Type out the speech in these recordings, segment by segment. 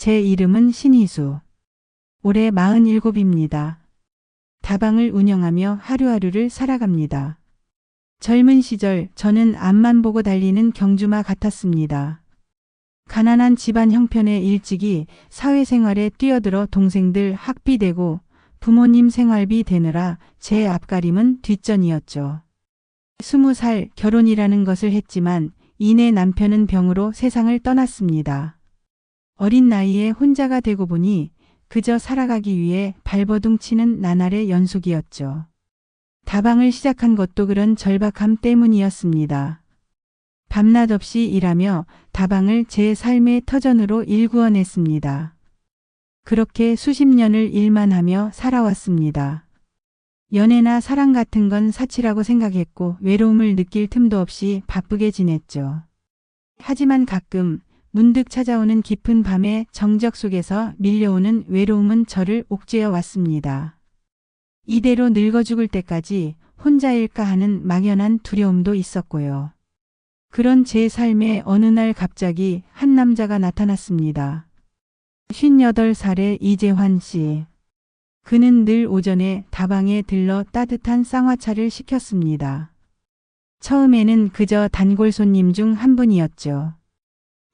제 이름은 신희수. 올해 47입니다. 다방을 운영하며 하루하루를 살아갑니다. 젊은 시절 저는 앞만 보고 달리는 경주마 같았습니다. 가난한 집안 형편에 일찍이 사회생활에 뛰어들어 동생들 학비 대고 부모님 생활비 대느라 제 앞가림은 뒷전이었죠. 스무 살 결혼이라는 것을 했지만 이내 남편은 병으로 세상을 떠났습니다. 어린 나이에 혼자가 되고 보니 그저 살아가기 위해 발버둥 치는 나날의 연속이었죠. 다방을 시작한 것도 그런 절박함 때문이었습니다. 밤낮 없이 일하며 다방을 제 삶의 터전으로 일구어냈습니다. 그렇게 수십 년을 일만 하며 살아왔습니다. 연애나 사랑 같은 건 사치라고 생각했고 외로움을 느낄 틈도 없이 바쁘게 지냈죠. 하지만 가끔 문득 찾아오는 깊은 밤의 정적 속에서 밀려오는 외로움은 저를 옥죄어 왔습니다. 이대로 늙어 죽을 때까지 혼자일까 하는 막연한 두려움도 있었고요. 그런 제 삶에 어느 날 갑자기 한 남자가 나타났습니다. 58살의 이재환 씨. 그는 늘 오전에 다방에 들러 따뜻한 쌍화차를 시켰습니다. 처음에는 그저 단골 손님 중 한 분이었죠.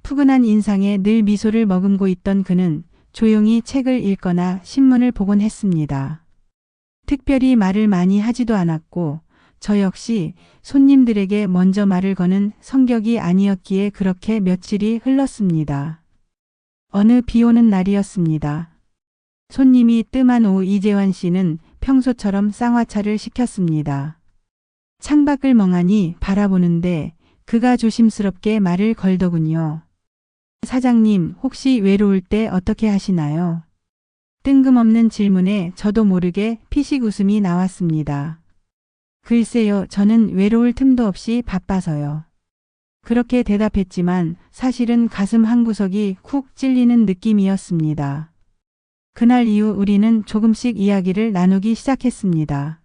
푸근한 인상에 늘 미소를 머금고 있던 그는 조용히 책을 읽거나 신문을 보곤 했습니다. 특별히 말을 많이 하지도 않았고 저 역시 손님들에게 먼저 말을 거는 성격이 아니었기에 그렇게 며칠이 흘렀습니다. 어느 비 오는 날이었습니다. 손님이 뜸한 오후 이재환 씨는 평소처럼 쌍화차를 시켰습니다. 창밖을 멍하니 바라보는데 그가 조심스럽게 말을 걸더군요. 사장님, 혹시 외로울 때 어떻게 하시나요? 뜬금없는 질문에 저도 모르게 피식 웃음이 나왔습니다. 글쎄요, 저는 외로울 틈도 없이 바빠서요. 그렇게 대답했지만 사실은 가슴 한구석이 쿡 찔리는 느낌이었습니다. 그날 이후 우리는 조금씩 이야기를 나누기 시작했습니다.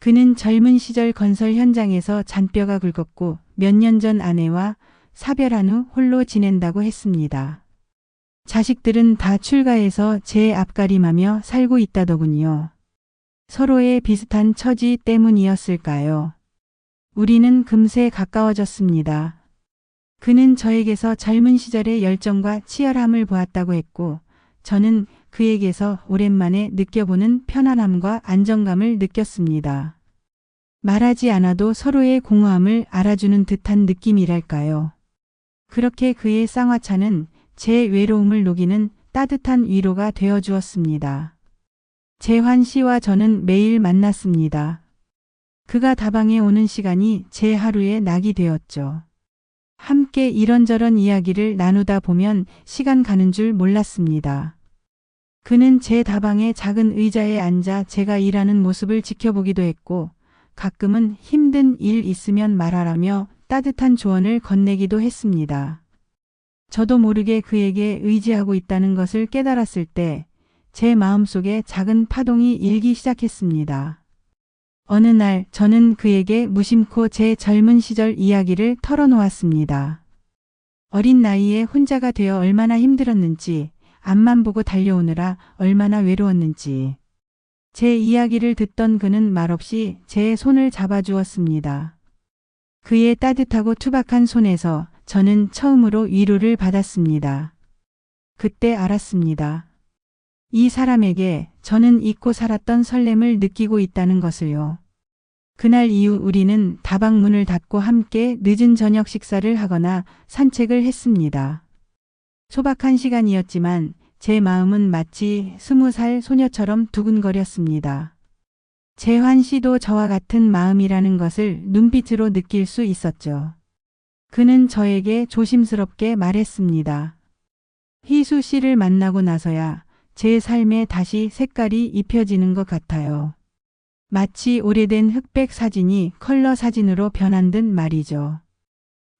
그는 젊은 시절 건설 현장에서 잔뼈가 굵었고 몇 년 전 아내와 사별한 후 홀로 지낸다고 했습니다. 자식들은 다 출가해서 제 앞가림하며 살고 있다더군요. 서로의 비슷한 처지 때문이었을까요? 우리는 금세 가까워졌습니다. 그는 저에게서 젊은 시절의 열정과 치열함을 보았다고 했고, 저는 그에게서 오랜만에 느껴보는 편안함과 안정감을 느꼈습니다. 말하지 않아도 서로의 공허함을 알아주는 듯한 느낌이랄까요. 그렇게 그의 쌍화차는 제 외로움을 녹이는 따뜻한 위로가 되어 주었습니다. 재환 씨와 저는 매일 만났습니다. 그가 다방에 오는 시간이 제 하루의 낙이 되었죠. 함께 이런저런 이야기를 나누다 보면 시간 가는 줄 몰랐습니다. 그는 제 다방의 작은 의자에 앉아 제가 일하는 모습을 지켜보기도 했고 가끔은 힘든 일 있으면 말하라며 따뜻한 조언을 건네기도 했습니다. 저도 모르게 그에게 의지하고 있다는 것을 깨달았을 때 제 마음속에 작은 파동이 일기 시작했습니다. 어느 날 저는 그에게 무심코 제 젊은 시절 이야기를 털어놓았습니다. 어린 나이에 혼자가 되어 얼마나 힘들었는지, 앞만 보고 달려오느라 얼마나 외로웠는지. 제 이야기를 듣던 그는 말없이 제 손을 잡아주었습니다. 그의 따뜻하고 투박한 손에서 저는 처음으로 위로를 받았습니다. 그때 알았습니다. 이 사람에게 저는 잊고 살았던 설렘을 느끼고 있다는 것을요. 그날 이후 우리는 다방 문을 닫고 함께 늦은 저녁 식사를 하거나 산책을 했습니다. 소박한 시간이었지만 제 마음은 마치 스무 살 소녀처럼 두근거렸습니다. 재환 씨도 저와 같은 마음이라는 것을 눈빛으로 느낄 수 있었죠. 그는 저에게 조심스럽게 말했습니다. 희수 씨를 만나고 나서야 제 삶에 다시 색깔이 입혀지는 것 같아요. 마치 오래된 흑백 사진이 컬러 사진으로 변한 듯 말이죠.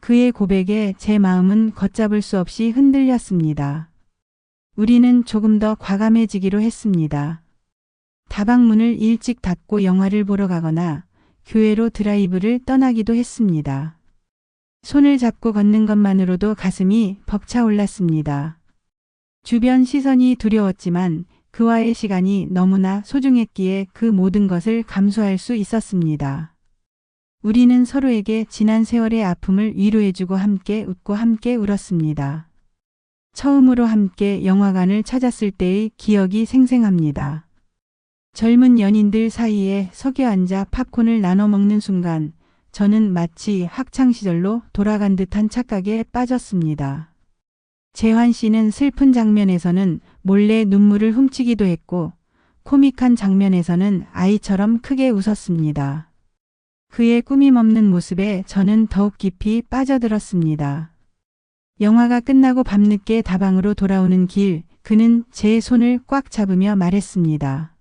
그의 고백에 제 마음은 걷잡을 수 없이 흔들렸습니다. 우리는 조금 더 과감해지기로 했습니다. 다방문을 일찍 닫고 영화를 보러 가거나 교회로 드라이브를 떠나기도 했습니다. 손을 잡고 걷는 것만으로도 가슴이 벅차올랐습니다. 주변 시선이 두려웠지만 그와의 시간이 너무나 소중했기에 그 모든 것을 감수할 수 있었습니다. 우리는 서로에게 지난 세월의 아픔을 위로해주고 함께 웃고 함께 울었습니다. 처음으로 함께 영화관을 찾았을 때의 기억이 생생합니다. 젊은 연인들 사이에 석여 앉아 팝콘을 나눠 먹는 순간 저는 마치 학창시절로 돌아간 듯한 착각에 빠졌습니다. 재환 씨는 슬픈 장면에서는 몰래 눈물을 훔치기도 했고 코믹한 장면에서는 아이처럼 크게 웃었습니다. 그의 꾸밈 없는 모습에 저는 더욱 깊이 빠져들었습니다. 영화가 끝나고 밤늦게 다방으로 돌아오는 길, 그는 제 손을 꽉 잡으며 말했습니다.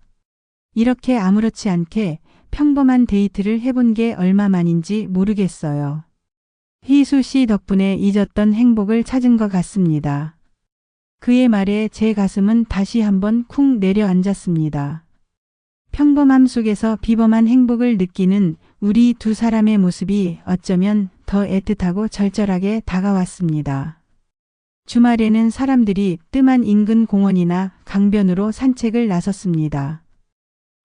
이렇게 아무렇지 않게 평범한 데이트를 해본 게 얼마만인지 모르겠어요. 희수 씨 덕분에 잊었던 행복을 찾은 것 같습니다. 그의 말에 제 가슴은 다시 한번 쿵 내려앉았습니다. 평범함 속에서 비범한 행복을 느끼는 우리 두 사람의 모습이 어쩌면 더 애틋하고 절절하게 다가왔습니다. 주말에는 사람들이 뜸한 인근 공원이나 강변으로 산책을 나섰습니다.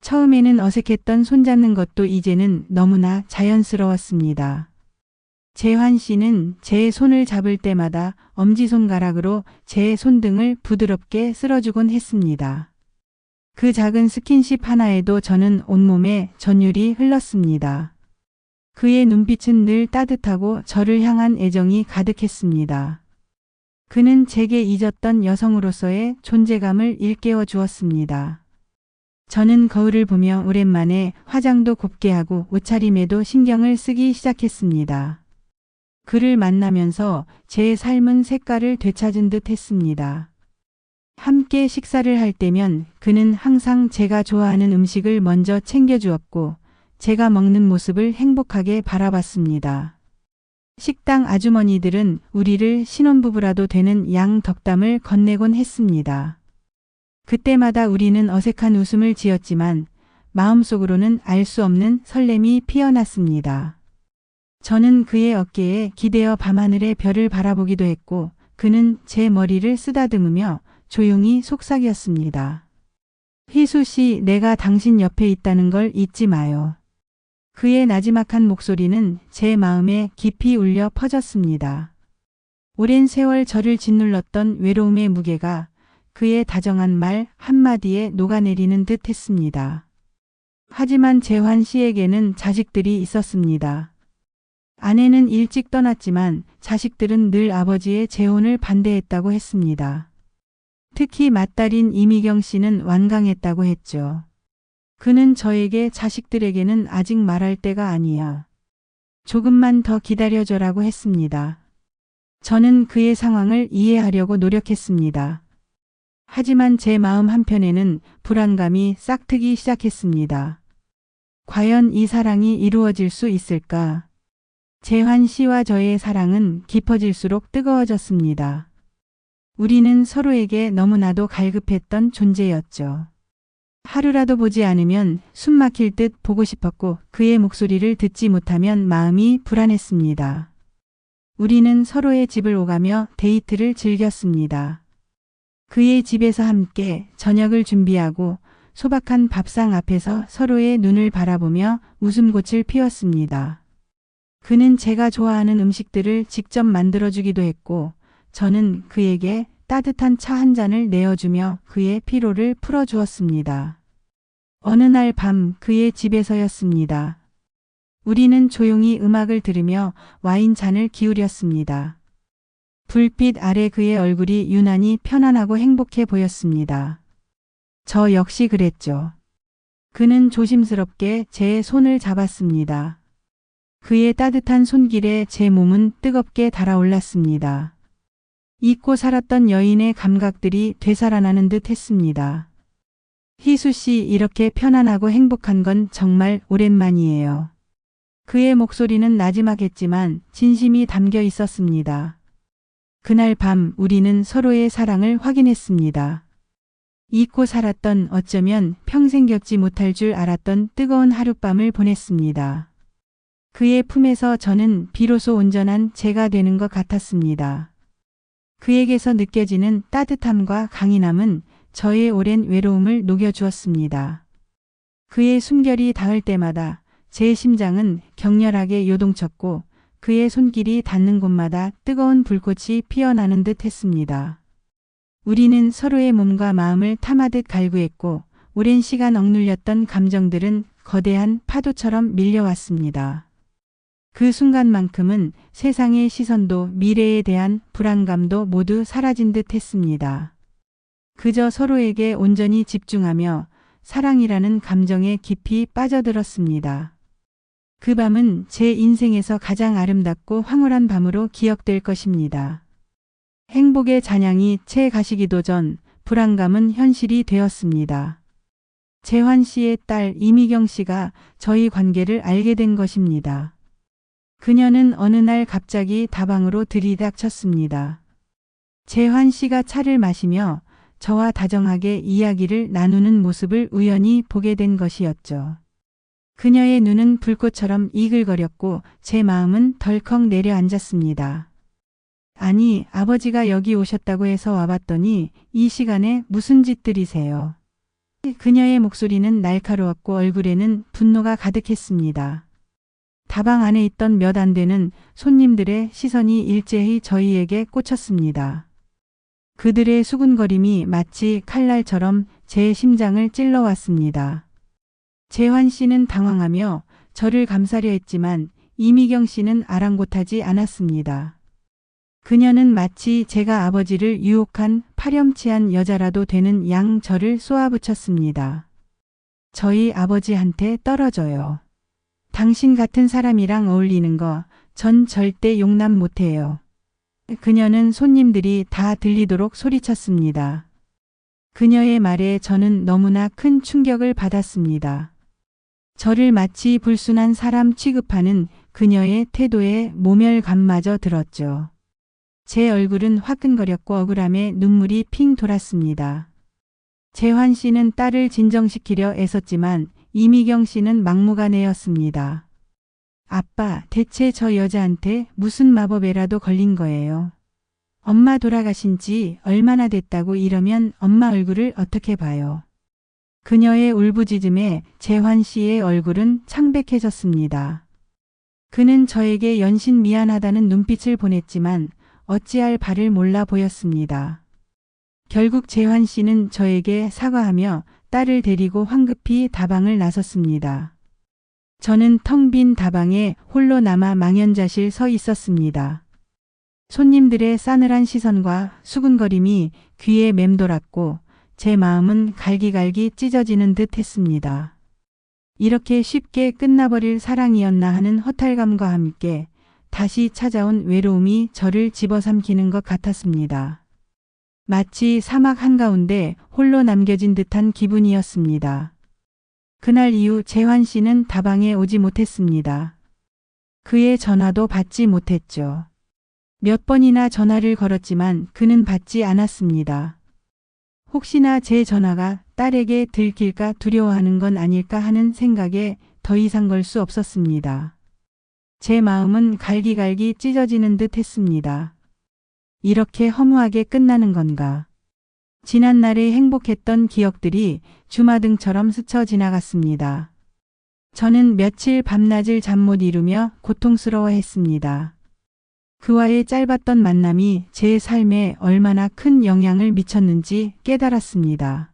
처음에는 어색했던 손잡는 것도 이제는 너무나 자연스러웠습니다. 재환 씨는 제 손을 잡을 때마다 엄지손가락으로 제 손등을 부드럽게 쓸어주곤 했습니다. 그 작은 스킨십 하나에도 저는 온몸에 전율이 흘렀습니다. 그의 눈빛은 늘 따뜻하고 저를 향한 애정이 가득했습니다. 그는 제게 잊었던 여성으로서의 존재감을 일깨워 주었습니다. 저는 거울을 보며 오랜만에 화장도 곱게 하고 옷차림에도 신경을 쓰기 시작했습니다. 그를 만나면서 제 삶은 색깔을 되찾은 듯 했습니다. 함께 식사를 할 때면 그는 항상 제가 좋아하는 음식을 먼저 챙겨주었고 제가 먹는 모습을 행복하게 바라봤습니다. 식당 아주머니들은 우리를 신혼부부라도 되는 양 덕담을 건네곤 했습니다. 그때마다 우리는 어색한 웃음을 지었지만 마음속으로는 알 수 없는 설렘이 피어났습니다. 저는 그의 어깨에 기대어 밤하늘의 별을 바라보기도 했고 그는 제 머리를 쓰다듬으며 조용히 속삭였습니다. 희수 씨, 내가 당신 옆에 있다는 걸 잊지 마요. 그의 나지막한 목소리는 제 마음에 깊이 울려 퍼졌습니다. 오랜 세월 저를 짓눌렀던 외로움의 무게가 그의 다정한 말 한마디에 녹아내리는 듯 했습니다. 하지만 재환 씨에게는 자식들이 있었습니다. 아내는 일찍 떠났지만 자식들은 늘 아버지의 재혼을 반대했다고 했습니다. 특히 맏딸인 이미경 씨는 완강했다고 했죠. 그는 저에게 자식들에게는 아직 말할 때가 아니야. 조금만 더 기다려줘라고 했습니다. 저는 그의 상황을 이해하려고 노력했습니다. 하지만 제 마음 한편에는 불안감이 싹트기 시작했습니다. 과연 이 사랑이 이루어질 수 있을까? 재환 씨와 저의 사랑은 깊어질수록 뜨거워졌습니다. 우리는 서로에게 너무나도 갈급했던 존재였죠. 하루라도 보지 않으면 숨 막힐 듯 보고 싶었고 그의 목소리를 듣지 못하면 마음이 불안했습니다. 우리는 서로의 집을 오가며 데이트를 즐겼습니다. 그의 집에서 함께 저녁을 준비하고 소박한 밥상 앞에서 서로의 눈을 바라보며 웃음꽃을 피웠습니다. 그는 제가 좋아하는 음식들을 직접 만들어주기도 했고 저는 그에게 따뜻한 차 한 잔을 내어주며 그의 피로를 풀어주었습니다. 어느 날 밤 그의 집에서였습니다. 우리는 조용히 음악을 들으며 와인 잔을 기울였습니다. 불빛 아래 그의 얼굴이 유난히 편안하고 행복해 보였습니다. 저 역시 그랬죠. 그는 조심스럽게 제 손을 잡았습니다. 그의 따뜻한 손길에 제 몸은 뜨겁게 달아올랐습니다. 잊고 살았던 여인의 감각들이 되살아나는 듯 했습니다. 희수 씨 이렇게 편안하고 행복한 건 정말 오랜만이에요. 그의 목소리는 나지막했지만 진심이 담겨 있었습니다. 그날 밤 우리는 서로의 사랑을 확인했습니다. 잊고 살았던 어쩌면 평생 겪지 못할 줄 알았던 뜨거운 하룻밤을 보냈습니다. 그의 품에서 저는 비로소 온전한 제가 되는 것 같았습니다. 그에게서 느껴지는 따뜻함과 강인함은 저의 오랜 외로움을 녹여주었습니다. 그의 숨결이 닿을 때마다 제 심장은 격렬하게 요동쳤고 그의 손길이 닿는 곳마다 뜨거운 불꽃이 피어나는 듯 했습니다. 우리는 서로의 몸과 마음을 탐하듯 갈구했고 오랜 시간 억눌렸던 감정들은 거대한 파도처럼 밀려왔습니다. 그 순간만큼은 세상의 시선도 미래에 대한 불안감도 모두 사라진 듯 했습니다. 그저 서로에게 온전히 집중하며 사랑이라는 감정에 깊이 빠져들었습니다. 그 밤은 제 인생에서 가장 아름답고 황홀한 밤으로 기억될 것입니다. 행복의 잔향이 채 가시기도 전 불안감은 현실이 되었습니다. 재환 씨의 딸 이미경 씨가 저희 관계를 알게 된 것입니다. 그녀는 어느 날 갑자기 다방으로 들이닥쳤습니다. 재환 씨가 차를 마시며 저와 다정하게 이야기를 나누는 모습을 우연히 보게 된 것이었죠. 그녀의 눈은 불꽃처럼 이글거렸고 제 마음은 덜컥 내려앉았습니다. 아니, 아버지가 여기 오셨다고 해서 와봤더니 이 시간에 무슨 짓들이세요? 그녀의 목소리는 날카로웠고 얼굴에는 분노가 가득했습니다. 다방 안에 있던 몇 안 되는 손님들의 시선이 일제히 저희에게 꽂혔습니다. 그들의 수군거림이 마치 칼날처럼 제 심장을 찔러왔습니다. 재환 씨는 당황하며 저를 감싸려 했지만 이미경 씨는 아랑곳하지 않았습니다. 그녀는 마치 제가 아버지를 유혹한 파렴치한 여자라도 되는 양 저를 쏘아붙였습니다. 저희 아버지한테 떨어져요. 당신 같은 사람이랑 어울리는 거 전 절대 용납 못해요. 그녀는 손님들이 다 들리도록 소리쳤습니다. 그녀의 말에 저는 너무나 큰 충격을 받았습니다. 저를 마치 불순한 사람 취급하는 그녀의 태도에 모멸감마저 들었죠. 제 얼굴은 화끈거렸고 억울함에 눈물이 핑 돌았습니다. 재환 씨는 딸을 진정시키려 애썼지만 이미경 씨는 막무가내였습니다. 아빠, 대체 저 여자한테 무슨 마법에라도 걸린 거예요. 엄마 돌아가신 지 얼마나 됐다고 이러면 엄마 얼굴을 어떻게 봐요. 그녀의 울부짖음에 재환 씨의 얼굴은 창백해졌습니다. 그는 저에게 연신 미안하다는 눈빛을 보냈지만 어찌할 바를 몰라 보였습니다. 결국 재환 씨는 저에게 사과하며 딸을 데리고 황급히 다방을 나섰습니다. 저는 텅 빈 다방에 홀로 남아 망연자실 서 있었습니다. 손님들의 싸늘한 시선과 수군거림이 귀에 맴돌았고 제 마음은 갈기갈기 찢어지는 듯 했습니다. 이렇게 쉽게 끝나버릴 사랑이었나 하는 허탈감과 함께 다시 찾아온 외로움이 저를 집어삼키는 것 같았습니다. 마치 사막 한가운데 홀로 남겨진 듯한 기분이었습니다. 그날 이후 재환 씨는 다방에 오지 못했습니다. 그의 전화도 받지 못했죠. 몇 번이나 전화를 걸었지만 그는 받지 않았습니다. 혹시나 제 전화가 딸에게 들킬까 두려워하는 건 아닐까 하는 생각에 더 이상 걸 수 없었습니다. 제 마음은 갈기갈기 찢어지는 듯 했습니다. 이렇게 허무하게 끝나는 건가. 지난 날의 행복했던 기억들이 주마등처럼 스쳐 지나갔습니다. 저는 며칠 밤낮을 잠 못 이루며 고통스러워 했습니다. 그와의 짧았던 만남이 제 삶에 얼마나 큰 영향을 미쳤는지 깨달았습니다.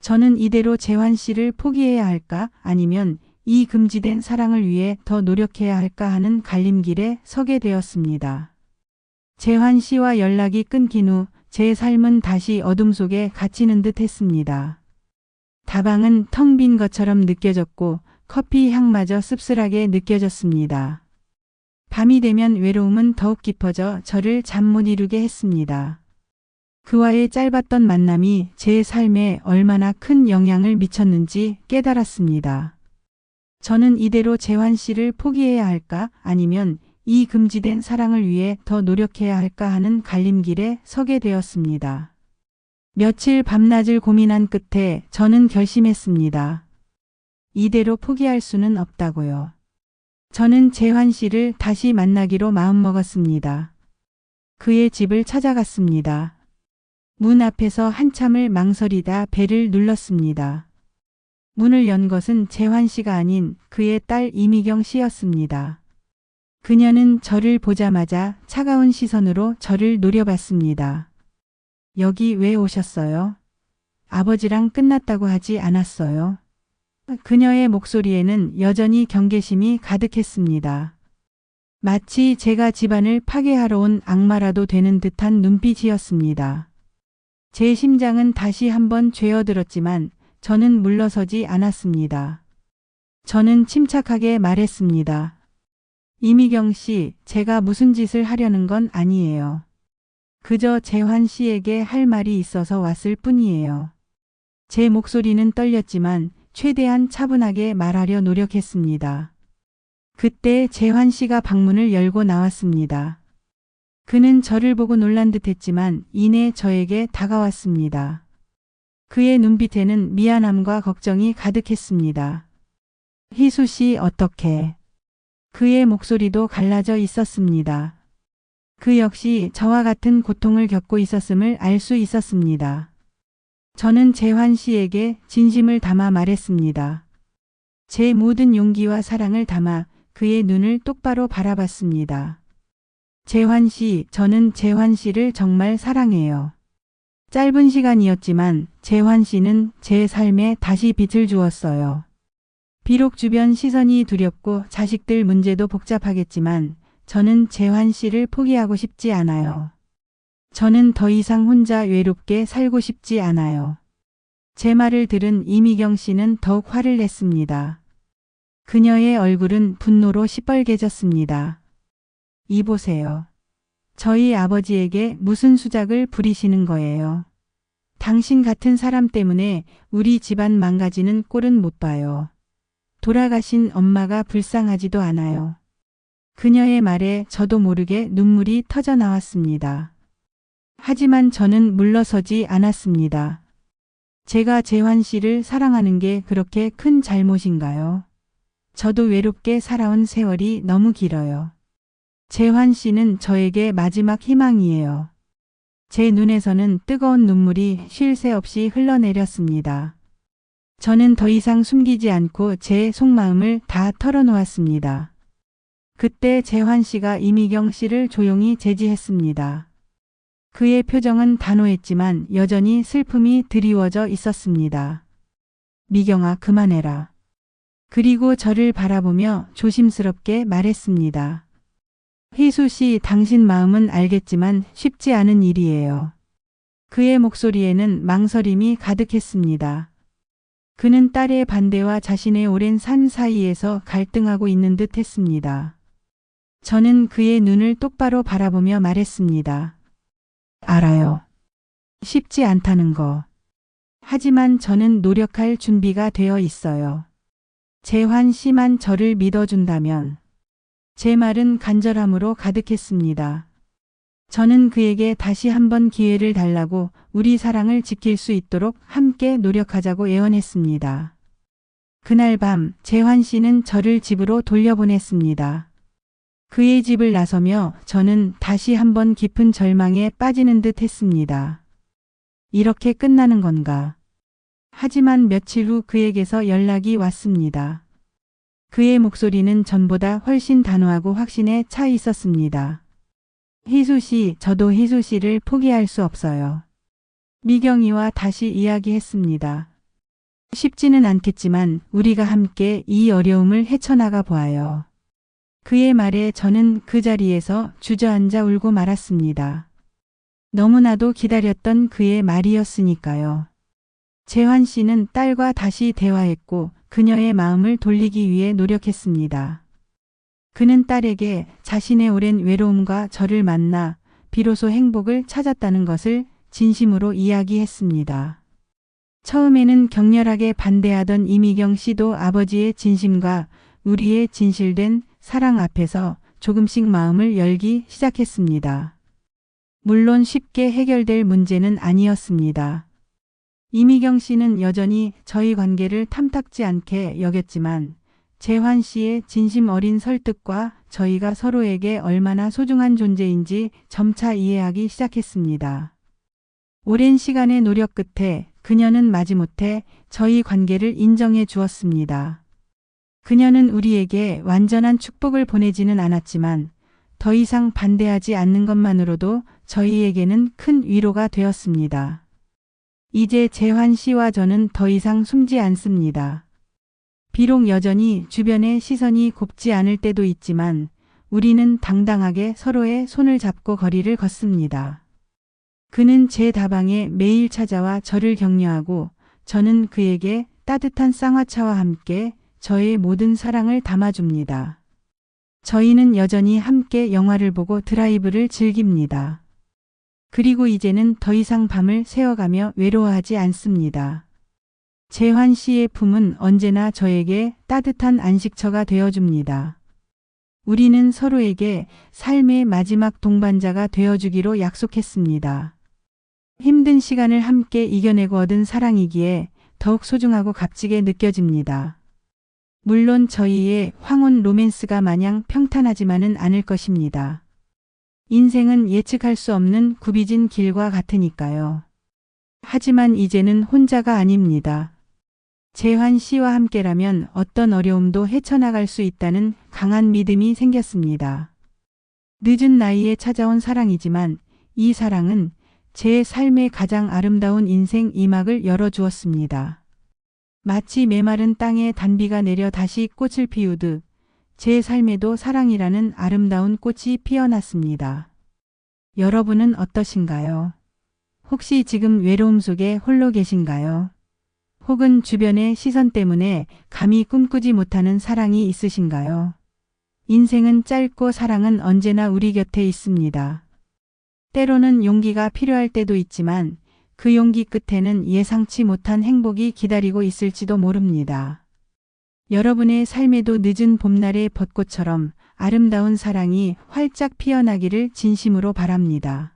저는 이대로 재환 씨를 포기해야 할까 아니면 이 금지된 사랑을 위해 더 노력해야 할까 하는 갈림길에 서게 되었습니다. 재환 씨와 연락이 끊긴 후 제 삶은 다시 어둠 속에 갇히는 듯 했습니다. 다방은 텅 빈 것처럼 느껴졌고 커피 향마저 씁쓸하게 느껴졌습니다. 밤이 되면 외로움은 더욱 깊어져 저를 잠 못 이루게 했습니다. 그와의 짧았던 만남이 제 삶에 얼마나 큰 영향을 미쳤는지 깨달았습니다. 저는 이대로 재환 씨를 포기해야 할까 아니면 이 금지된 사랑을 위해 더 노력해야 할까 하는 갈림길에 서게 되었습니다. 며칠 밤낮을 고민한 끝에 저는 결심했습니다. 이대로 포기할 수는 없다고요. 저는 재환 씨를 다시 만나기로 마음먹었습니다. 그의 집을 찾아갔습니다. 문 앞에서 한참을 망설이다 배를 눌렀습니다. 문을 연 것은 재환 씨가 아닌 그의 딸 이미경 씨였습니다. 그녀는 저를 보자마자 차가운 시선으로 저를 노려봤습니다. 여기 왜 오셨어요? 아버지랑 끝났다고 하지 않았어요. 그녀의 목소리에는 여전히 경계심이 가득했습니다. 마치 제가 집안을 파괴하러 온 악마라도 되는 듯한 눈빛이었습니다. 제 심장은 다시 한번 죄어들었지만 저는 물러서지 않았습니다. 저는 침착하게 말했습니다. 이미경 씨, 제가 무슨 짓을 하려는 건 아니에요. 그저 재환 씨에게 할 말이 있어서 왔을 뿐이에요. 제 목소리는 떨렸지만 최대한 차분하게 말하려 노력했습니다. 그때 재환 씨가 방문을 열고 나왔습니다. 그는 저를 보고 놀란 듯 했지만 이내 저에게 다가왔습니다. 그의 눈빛에는 미안함과 걱정이 가득했습니다. 희수 씨 어떻게? 그의 목소리도 갈라져 있었습니다. 그 역시 저와 같은 고통을 겪고 있었음을 알 수 있었습니다. 저는 재환 씨에게 진심을 담아 말했습니다. 제 모든 용기와 사랑을 담아 그의 눈을 똑바로 바라봤습니다. 재환 씨, 저는 재환 씨를 정말 사랑해요. 짧은 시간이었지만 재환 씨는 제 삶에 다시 빛을 주었어요. 비록 주변 시선이 두렵고 자식들 문제도 복잡하겠지만 저는 재환 씨를 포기하고 싶지 않아요. 저는 더 이상 혼자 외롭게 살고 싶지 않아요. 제 말을 들은 이미경 씨는 더욱 화를 냈습니다. 그녀의 얼굴은 분노로 시뻘개졌습니다. 이 보세요. 저희 아버지에게 무슨 수작을 부리시는 거예요. 당신 같은 사람 때문에 우리 집안 망가지는 꼴은 못 봐요. 돌아가신 엄마가 불쌍하지도 않아요. 그녀의 말에 저도 모르게 눈물이 터져 나왔습니다. 하지만 저는 물러서지 않았습니다. 제가 재환 씨를 사랑하는 게 그렇게 큰 잘못인가요? 저도 외롭게 살아온 세월이 너무 길어요. 재환 씨는 저에게 마지막 희망이에요. 제 눈에서는 뜨거운 눈물이 쉴 새 없이 흘러내렸습니다. 저는 더 이상 숨기지 않고 제 속마음을 다 털어놓았습니다. 그때 재환 씨가 이미경 씨를 조용히 제지했습니다. 그의 표정은 단호했지만 여전히 슬픔이 드리워져 있었습니다. 미경아 그만해라. 그리고 저를 바라보며 조심스럽게 말했습니다. 희수 씨 당신 마음은 알겠지만 쉽지 않은 일이에요. 그의 목소리에는 망설임이 가득했습니다. 그는 딸의 반대와 자신의 오랜 삶 사이에서 갈등하고 있는 듯 했습니다. 저는 그의 눈을 똑바로 바라보며 말했습니다. 알아요. 쉽지 않다는 거. 하지만 저는 노력할 준비가 되어 있어요. 재환 씨만 저를 믿어준다면 제 말은 간절함으로 가득했습니다. 저는 그에게 다시 한번 기회를 달라고 우리 사랑을 지킬 수 있도록 함께 노력하자고 애원했습니다. 그날 밤 재환 씨는 저를 집으로 돌려보냈습니다. 그의 집을 나서며 저는 다시 한번 깊은 절망에 빠지는 듯 했습니다. 이렇게 끝나는 건가? 하지만 며칠 후 그에게서 연락이 왔습니다. 그의 목소리는 전보다 훨씬 단호하고 확신에 차 있었습니다. 희수 씨, 저도 희수 씨를 포기할 수 없어요. 미경이와 다시 이야기했습니다. 쉽지는 않겠지만 우리가 함께 이 어려움을 헤쳐나가 보아요. 그의 말에 저는 그 자리에서 주저앉아 울고 말았습니다. 너무나도 기다렸던 그의 말이었으니까요. 재환 씨는 딸과 다시 대화했고 그녀의 마음을 돌리기 위해 노력했습니다. 그는 딸에게 자신의 오랜 외로움과 저를 만나 비로소 행복을 찾았다는 것을 진심으로 이야기했습니다. 처음에는 격렬하게 반대하던 이미경 씨도 아버지의 진심과 우리의 진실된 사랑 앞에서 조금씩 마음을 열기 시작했습니다. 물론 쉽게 해결될 문제는 아니었습니다. 이미경 씨는 여전히 저희 관계를 탐탁지 않게 여겼지만 재환 씨의 진심 어린 설득과 저희가 서로에게 얼마나 소중한 존재인지 점차 이해하기 시작했습니다. 오랜 시간의 노력 끝에 그녀는 마지못해 저희 관계를 인정해 주었습니다. 그녀는 우리에게 완전한 축복을 보내지는 않았지만 더 이상 반대하지 않는 것만으로도 저희에게는 큰 위로가 되었습니다. 이제 재환 씨와 저는 더 이상 숨지 않습니다. 비록 여전히 주변의 시선이 곱지 않을 때도 있지만 우리는 당당하게 서로의 손을 잡고 거리를 걷습니다. 그는 제 다방에 매일 찾아와 저를 격려하고 저는 그에게 따뜻한 쌍화차와 함께 저의 모든 사랑을 담아줍니다. 저희는 여전히 함께 영화를 보고 드라이브를 즐깁니다. 그리고 이제는 더 이상 밤을 새워가며 외로워하지 않습니다. 재환 씨의 품은 언제나 저에게 따뜻한 안식처가 되어줍니다. 우리는 서로에게 삶의 마지막 동반자가 되어주기로 약속했습니다. 힘든 시간을 함께 이겨내고 얻은 사랑이기에 더욱 소중하고 값지게 느껴집니다. 물론 저희의 황혼 로맨스가 마냥 평탄하지만은 않을 것입니다. 인생은 예측할 수 없는 굽이진 길과 같으니까요. 하지만 이제는 혼자가 아닙니다. 재환 씨와 함께라면 어떤 어려움도 헤쳐나갈 수 있다는 강한 믿음이 생겼습니다. 늦은 나이에 찾아온 사랑이지만 이 사랑은 제 삶의 가장 아름다운 인생 이막을 열어주었습니다. 마치 메마른 땅에 단비가 내려 다시 꽃을 피우듯 제 삶에도 사랑이라는 아름다운 꽃이 피어났습니다. 여러분은 어떠신가요? 혹시 지금 외로움 속에 홀로 계신가요? 혹은 주변의 시선 때문에 감히 꿈꾸지 못하는 사랑이 있으신가요? 인생은 짧고 사랑은 언제나 우리 곁에 있습니다. 때로는 용기가 필요할 때도 있지만 그 용기 끝에는 예상치 못한 행복이 기다리고 있을지도 모릅니다. 여러분의 삶에도 늦은 봄날의 벚꽃처럼 아름다운 사랑이 활짝 피어나기를 진심으로 바랍니다.